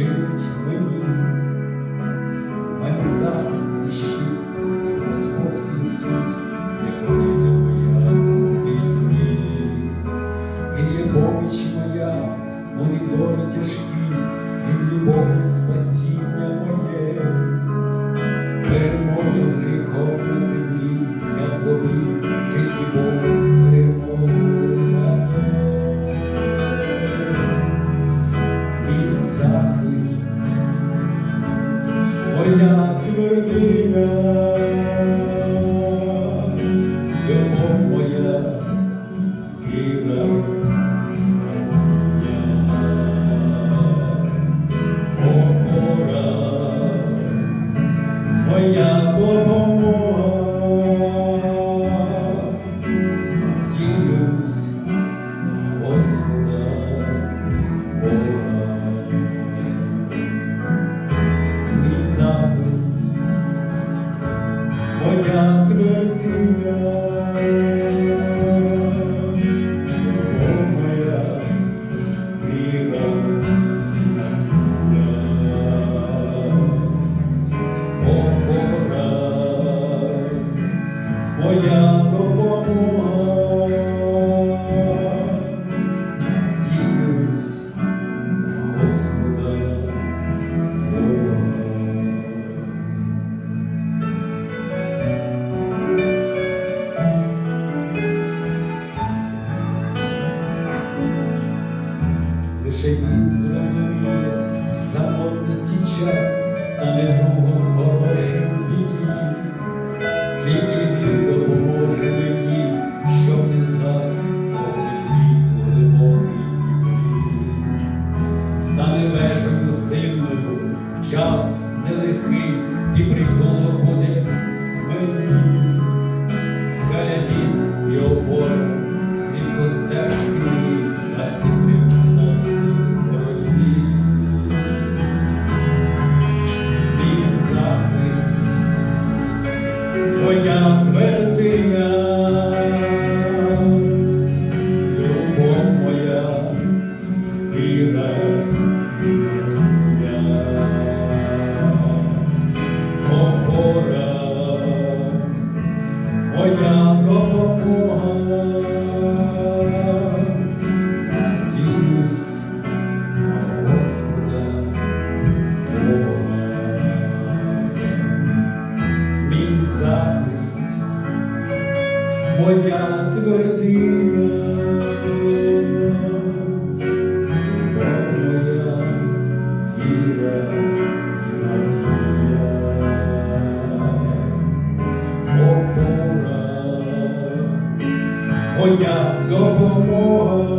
чинить мені, в мене захист щит, Господь Ісус, не ходити моя у бідні. Він є поміч моя, у недолі тяжкі, він любові спасіння. την Hallelujah. та невежому сильному в час нелегкий і притулок буде мені, скаляні і опора, світлостежці та спідтримку завжди боротьбі. Мій захист, моя твердиня. Моя я твердиня, віра і надія, моя допомога.